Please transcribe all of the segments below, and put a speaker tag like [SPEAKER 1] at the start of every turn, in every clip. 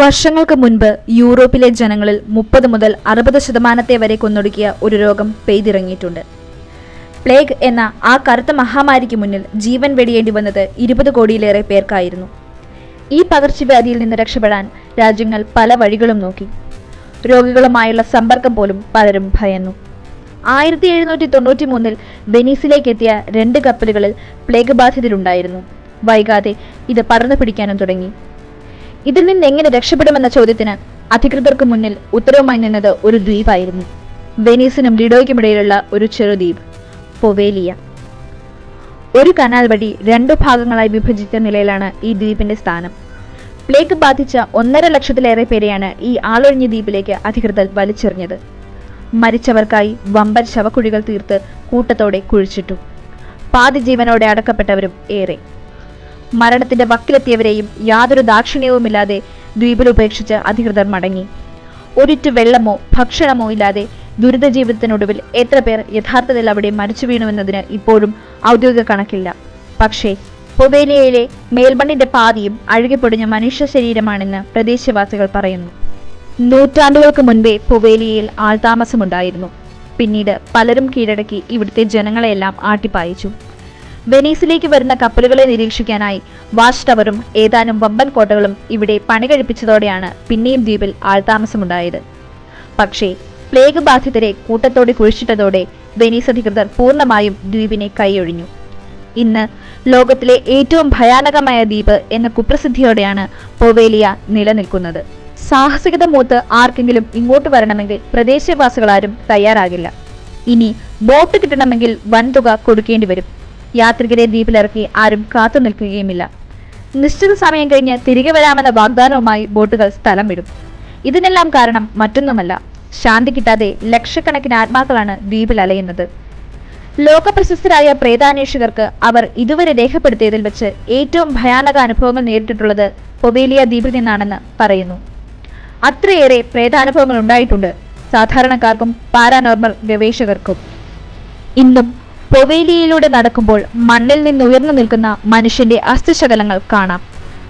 [SPEAKER 1] വർഷങ്ങൾക്ക് മുൻപ് യൂറോപ്പിലെ ജനങ്ങളിൽ മുപ്പത് മുതൽ അറുപത് ശതമാനത്തെ വരെ കൊന്നൊടുക്കിയ ഒരു രോഗം പെയ്തിറങ്ങിയിട്ടുണ്ട്. പ്ലേഗ് എന്ന ആ കറുത്ത മഹാമാരിക്ക് മുന്നിൽ ജീവൻ വെടിയേണ്ടി വന്നത് ഇരുപത് കോടിയിലേറെ പേർക്കായിരുന്നു. ഈ പകർച്ചവ്യാധിയിൽ നിന്ന് രക്ഷപ്പെടാൻ രാജ്യങ്ങൾ പല വഴികളും നോക്കി. രോഗികളുമായുള്ള സമ്പർക്കം പോലും പലരും ഭയന്നു. ആയിരത്തി എഴുന്നൂറ്റി തൊണ്ണൂറ്റി മൂന്നിൽ വെനീസിലേക്ക് എത്തിയ രണ്ട് കപ്പലുകളിൽ പ്ലേഗ് ബാധിതരുണ്ടായിരുന്നു. വൈകാതെ ഇത് പടർന്നു പിടിക്കാനും തുടങ്ങി. ഇതിൽ നിന്ന് എങ്ങനെ രക്ഷപ്പെടുമെന്ന ചോദ്യത്തിന് അധികൃതർക്ക് മുന്നിൽ ഉത്തരവുമായി നിന്നത് ഒരു ദ്വീപായിരുന്നു. വെനീസിനും ലിഡോയ്ക്കുമിടയിലുള്ള ഒരു ചെറുദ്വീപ് പൊവേലിയ. ഒരു കനാൽ വഴി രണ്ടു ഭാഗങ്ങളായി വിഭജിച്ച നിലയിലാണ് ഈ ദ്വീപിന്റെ സ്ഥാനം. പ്ലേഗ് ബാധിച്ച ഒന്നര ലക്ഷത്തിലേറെ പേരെയാണ് ഈ ആളൊഴിഞ്ഞ ദ്വീപിലേക്ക് അധികൃതർ വലിച്ചെറിഞ്ഞത്. മരിച്ചവർക്കായി വമ്പൻ ശവക്കുഴികൾ തീർത്ത് കൂട്ടത്തോടെ കുഴിച്ചിട്ടു. പാതി ജീവനോടെ അടക്കപ്പെട്ടവരും ഏറെ. മരണത്തിന്റെ വക്കിലെത്തിയവരെയും യാതൊരു ദാക്ഷിണ്യവുമില്ലാതെ ദ്വീപിൽ ഉപേക്ഷിച്ച് അധികൃതർ മടങ്ങി. ഒരിറ്റു വെള്ളമോ ഭക്ഷണമോ ഇല്ലാതെ ദുരിത ജീവിതത്തിനൊടുവിൽ എത്ര പേർ യഥാർത്ഥത്തിൽ അവിടെ മരിച്ചു വീണുവെന്നതിന് ഇപ്പോഴും ഔദ്യോഗിക കണക്കില്ല. പക്ഷേ പൊവേലിയയിലെ മേൽമണ്ണിന്റെ പാതിയും അഴുകിപ്പൊടിഞ്ഞ മനുഷ്യ ശരീരമാണെന്ന് പ്രദേശവാസികൾ പറയുന്നു. നൂറ്റാണ്ടുകൾക്ക് മുൻപേ പൊവേലിയയിൽ ആൾതാമസമുണ്ടായിരുന്നു. പിന്നീട് പലരും കീഴടക്കി ഇവിടുത്തെ ജനങ്ങളെയെല്ലാം ആട്ടിപ്പായിച്ചു. വെനീസിലേക്ക് വരുന്ന കപ്പലുകളെ നിരീക്ഷിക്കാനായി വാച്ച് ടവറും ഏതാനും വമ്പൻ കോട്ടകളും ഇവിടെ പണി കഴിപ്പിച്ചതോടെയാണ് പിന്നെയും ദ്വീപിൽ ആൾതാമസമുണ്ടായത്. പക്ഷേ പ്ലേഗ് ബാധിതരെ കൂട്ടത്തോടെ കുഴിച്ചിട്ടതോടെ വെനീസ് അധികൃതർ പൂർണമായും ദ്വീപിനെ കൈയൊഴിഞ്ഞു. ഇന്ന് ലോകത്തിലെ ഏറ്റവും ഭയാനകമായ ദ്വീപ് എന്ന കുപ്രസിദ്ധിയോടെയാണ് പൊവേലിയ നിലനിൽക്കുന്നത്. സാഹസികത മൂത്ത് ആർക്കെങ്കിലും ഇങ്ങോട്ട് വരണമെങ്കിൽ പ്രദേശവാസികളാരും തയ്യാറാകില്ല. ഇനി ബോട്ട് കിട്ടണമെങ്കിൽ വൻതുക കൊടുക്കേണ്ടി വരും. യാത്രികരെ ദ്വീപിലിറക്കി ആരും കാത്തു നിൽക്കുകയുമില്ല. നിശ്ചിത സമയം കഴിഞ്ഞ് തിരികെ വരാമെന്ന വാഗ്ദാനവുമായി ബോട്ടുകൾ സ്ഥലം വിടും. ഇതിനെല്ലാം കാരണം മറ്റൊന്നുമല്ല. ശാന്തി കിട്ടാതെ ലക്ഷക്കണക്കിന് ആത്മാക്കളാണ് ദ്വീപിൽ അലയുന്നത്. ലോകപ്രശസ്തരായ പ്രേതാന്വേഷകർക്ക് അവർ ഇതുവരെ രേഖപ്പെടുത്തിയതിൽ വെച്ച് ഏറ്റവും ഭയാനക അനുഭവങ്ങൾ നേരിട്ടിട്ടുള്ളത് പൊവേലിയ ദ്വീപിൽ നിന്നാണെന്ന് പറയുന്നു. അത്രയേറെ പ്രേതാനുഭവങ്ങൾ ഉണ്ടായിട്ടുണ്ട് സാധാരണക്കാർക്കും പാരാനോർമൽ ഗവേഷകർക്കും. ഇന്നും പൊവേലിയയിലൂടെ നടക്കുമ്പോൾ മണ്ണിൽ നിന്ന് ഉയർന്നു നിൽക്കുന്ന മനുഷ്യന്റെ അസ്ഥിശകലങ്ങൾ കാണാം.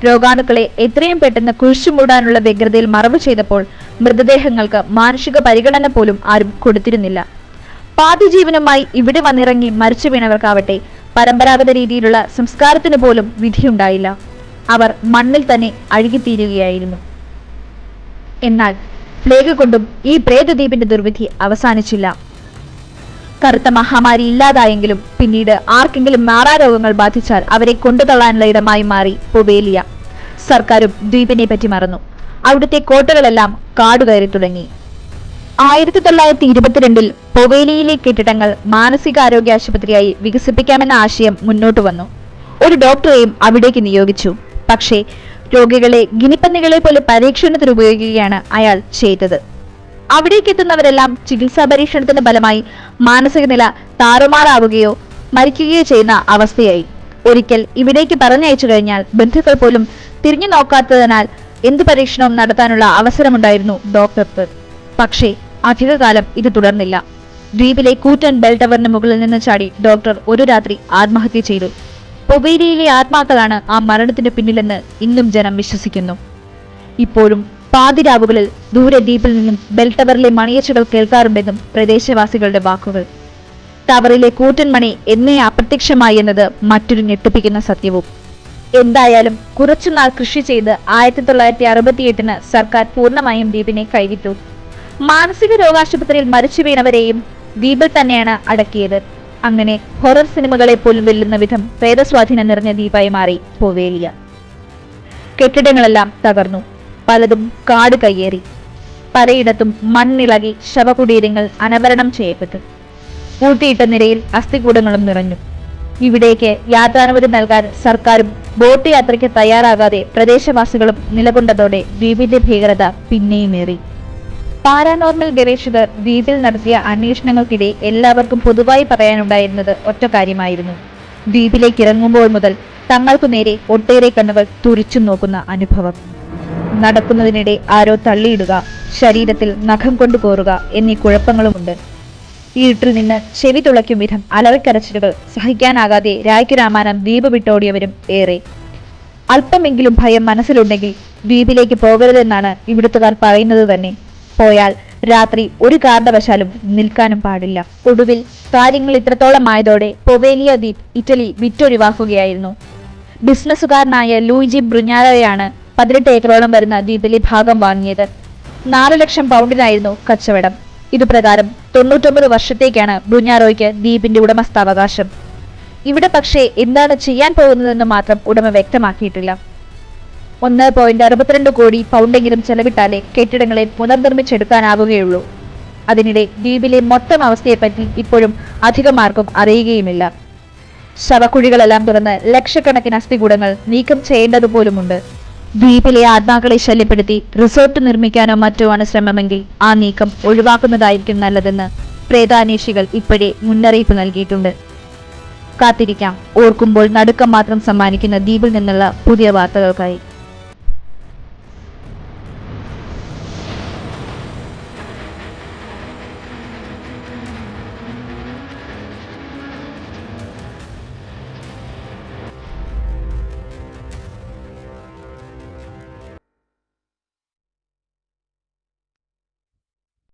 [SPEAKER 1] രോഗാണുക്കളെ എത്രയും പെട്ടെന്ന് കുഴിച്ചുമൂടാനുള്ള വ്യഗ്രതയിൽ മറവ് ചെയ്തപ്പോൾ മൃതദേഹങ്ങൾക്ക് മാനുഷിക പരിഗണന പോലും ആരും കൊടുത്തിരുന്നില്ല. പാതിജീവനുമായി ഇവിടെ വന്നിറങ്ങി മരിച്ചു വീണവർക്കാവട്ടെ പരമ്പരാഗത രീതിയിലുള്ള സംസ്കാരത്തിന് പോലും വിധിയുണ്ടായില്ല. അവർ മണ്ണിൽ തന്നെ അഴുകിത്തീരുകയായിരുന്നു. എന്നാൽ പ്ലേഗ് കൊണ്ടും ഈ പ്രേതദ്വീപിന്റെ ദുർവിധി അവസാനിച്ചില്ല. കറുത്ത മഹാമാരി ഇല്ലാതായെങ്കിലും പിന്നീട് ആർക്കെങ്കിലും മാറാരോഗങ്ങൾ ബാധിച്ചാൽ അവരെ കൊണ്ടുതള്ളാനുള്ള ഇടമായി മാറി പൊവേലിയ. സർക്കാരും ദ്വീപിനെ പറ്റി മറന്നു. അവിടുത്തെ കോട്ടകളെല്ലാം കാടുകയറി തുടങ്ങി. ആയിരത്തി തൊള്ളായിരത്തി ഇരുപത്തിരണ്ടിൽ പൊവേലിയിലെ കെട്ടിടങ്ങൾ മാനസികാരോഗ്യ ആശുപത്രിയായി വികസിപ്പിക്കാമെന്ന ആശയം മുന്നോട്ട് വന്നു. ഒരു ഡോക്ടറെയും അവിടേക്ക് നിയോഗിച്ചു. പക്ഷേ രോഗികളെ ഗിനിപ്പന്നികളെ പോലെ പരീക്ഷണത്തിന് ഉപയോഗിക്കുകയാണ് അയാൾ ചെയ്തത്. അവിടേക്ക് എത്തുന്നവരെല്ലാം ചികിത്സാ പരീക്ഷണത്തിന്റെ ഫലമായി മാനസിക നില താറുമാറാവുകയോ മരിക്കുകയോ ചെയ്യുന്ന അവസ്ഥയായി. ഒരിക്കൽ ഇവിടേക്ക് പറഞ്ഞയച്ചു കഴിഞ്ഞാൽ ബന്ധുക്കൾ പോലും തിരിഞ്ഞു നോക്കാത്തതിനാൽ എന്ത് പരീക്ഷണവും നടത്താനുള്ള അവസരമുണ്ടായിരുന്നു ഡോക്ടർക്ക് പക്ഷേ അധികകാലം ഇത് തുടർന്നില്ല. ദ്വീപിലെ കൂറ്റൻ ബെൽ ടവറിന് മുകളിൽ നിന്ന് ചാടി ഡോക്ടർ ഒരു രാത്രി ആത്മഹത്യ ചെയ്തു. പൊവേരിയിലെ ആത്മാക്കളാണ് ആ മരണത്തിന്റെ പിന്നിലെന്ന് ഇന്നും ജനം വിശ്വസിക്കുന്നു. ഇപ്പോഴും പാതിരാവുകളിൽ ദൂരെ ദ്വീപിൽ നിന്നും ബെൽ ടവറിലെ മണിയച്ചുകൾ കേൾക്കാറുണ്ടെന്നും പ്രദേശവാസികളുടെ വാക്കുകൾ. ടവറിലെ കൂറ്റൻ മണി എന്നേ അപ്രത്യക്ഷമായി എന്നത് മറ്റൊരു ഞെട്ടിപ്പിക്കുന്ന സത്യവും. എന്തായാലും കുറച്ചുനാൾ കൃഷി ചെയ്ത് ആയിരത്തി തൊള്ളായിരത്തി അറുപത്തി എട്ടിന് സർക്കാർ പൂർണമായും ദ്വീപിനെ കൈവിട്ടു. മാനസിക രോഗാശുപത്രിയിൽ മരിച്ചു വീണവരെയും ദ്വീപിൽ തന്നെയാണ് അടക്കിയത്. അങ്ങനെ ഹൊറർ സിനിമകളെ പോലും വെല്ലുന്ന വിധം പ്രേതസ്വാധീനം നിറഞ്ഞ ദ്വീപായി മാറി പോവേലിയ. കെട്ടിടങ്ങളെല്ലാം തകർന്നു. പലതും കാട് കയ്യേറി. പലയിടത്തും മണ്ണിളകി ശവകുടീരങ്ങൾ അനവരണം ചെയ്യപ്പെട്ടു. പൂട്ടിയിട്ട നിരയിൽ അസ്ഥികൂടങ്ങളും നിറഞ്ഞു. ഇവിടേക്ക് യാത്രാനുമതി നൽകാൻ സർക്കാരും ബോട്ട് യാത്രയ്ക്ക് തയ്യാറാകാതെ പ്രദേശവാസികളും നിലകൊണ്ടതോടെ ദ്വീപിന്റെ ഭീകരത പിന്നെയും ഏറി. പാരാനോർമൽ ഗവേഷകർ ദ്വീപിൽ നടത്തിയ അന്വേഷണങ്ങൾക്കിടെ എല്ലാവർക്കും പൊതുവായി പറയാനുണ്ടായിരുന്നത് ഒറ്റ കാര്യമായിരുന്നു. ദ്വീപിലേക്ക് ഇറങ്ങുമ്പോൾ മുതൽ തങ്ങൾക്കു നേരെ ഒട്ടേറെ കണ്ണുകൾ തുറിച്ചു നോക്കുന്ന അനുഭവം. നടക്കുന്നതിനിടെ ആരോ തള്ളിയിടുക ശരീരത്തിൽ നഖം കൊണ്ടുപോറുക എന്നീ കുഴപ്പങ്ങളുമുണ്ട്. ഇരുട്ടിൽ നിന്ന് ചെവി തുളയ്ക്കും വിധം അലറിക്കരച്ചിലുകൾ സഹിക്കാനാകാതെ രായ്ക്കു രാമാനം ദ്വീപ് വിട്ടോടിയവരും ഏറെ. അല്പമെങ്കിലും ഭയം മനസ്സിലുണ്ടെങ്കിൽ ദ്വീപിലേക്ക് പോകരുതെന്നാണ് ഇവിടുത്തുകാർ പറയുന്നത് തന്നെ. പോയാൽ രാത്രി ഒരു കാരണവശാലും നിൽക്കാനും പാടില്ല. ഒടുവിൽ കാര്യങ്ങൾ ഇത്രത്തോളം ആയതോടെ പൊവേലിയ ദ്വീപ് ഇറ്റലി വിറ്റൊഴിവാക്കുകയായിരുന്നു. ബിസിനസ്സുകാരനായ ലൂയിജി ബ്രുഞ്ഞാരോയാണ് പതിനെട്ട് ഏക്കറോളം വരുന്ന ദ്വീപിലെ ഭാഗം വാങ്ങിയത്. നാല് ലക്ഷം പൗണ്ടിനായിരുന്നു കച്ചവടം. ഇതുപ്രകാരം തൊണ്ണൂറ്റൊമ്പത് വർഷത്തേക്കാണ് ബ്രുഞ്ഞാറോയ്ക്ക് ദ്വീപിന്റെ ഉടമസ്ഥാവകാശം. ഇവിടെ പക്ഷേ എന്താണ് ചെയ്യാൻ പോകുന്നതെന്ന് മാത്രം ഉടമ വ്യക്തമാക്കിയിട്ടില്ല. ഒന്ന് പോയിന്റ് അറുപത്തിരണ്ട് കോടി പൗണ്ടെങ്കിലും ചെലവിട്ടാലേ കെട്ടിടങ്ങളെ പുനർനിർമ്മിച്ചെടുക്കാനാവുകയുള്ളൂ. അതിനിടെ ദ്വീപിലെ മൊത്തം അവസ്ഥയെപ്പറ്റി ഇപ്പോഴും അധികമാർക്കും അറിയുകയുമില്ല. ശവക്കുഴികളെല്ലാം തുറന്ന് ലക്ഷക്കണക്കിന് അസ്ഥികൂടങ്ങൾ നീക്കം ചെയ്യേണ്ടതുപോലുമുണ്ട്. ദ്വീപിലെ ആത്മാക്കളെ ശല്യപ്പെടുത്തി റിസോർട്ട് നിർമ്മിക്കാനോ മറ്റോ ആണ് ശ്രമമെങ്കിൽ ആ നീക്കം ഒഴിവാക്കുന്നതായിരിക്കും നല്ലതെന്ന് പ്രേതാന്വേഷികൾ ഇപ്പോഴേ മുന്നറിയിപ്പ് നൽകിയിട്ടുണ്ട്. കാത്തിരിക്കാം. ഓർക്കുമ്പോൾ നടുക്കം മാത്രം സമ്മാനിക്കുന്ന ദ്വീപിൽ നിന്നുള്ള പുതിയ വാർത്തകൾക്കായി.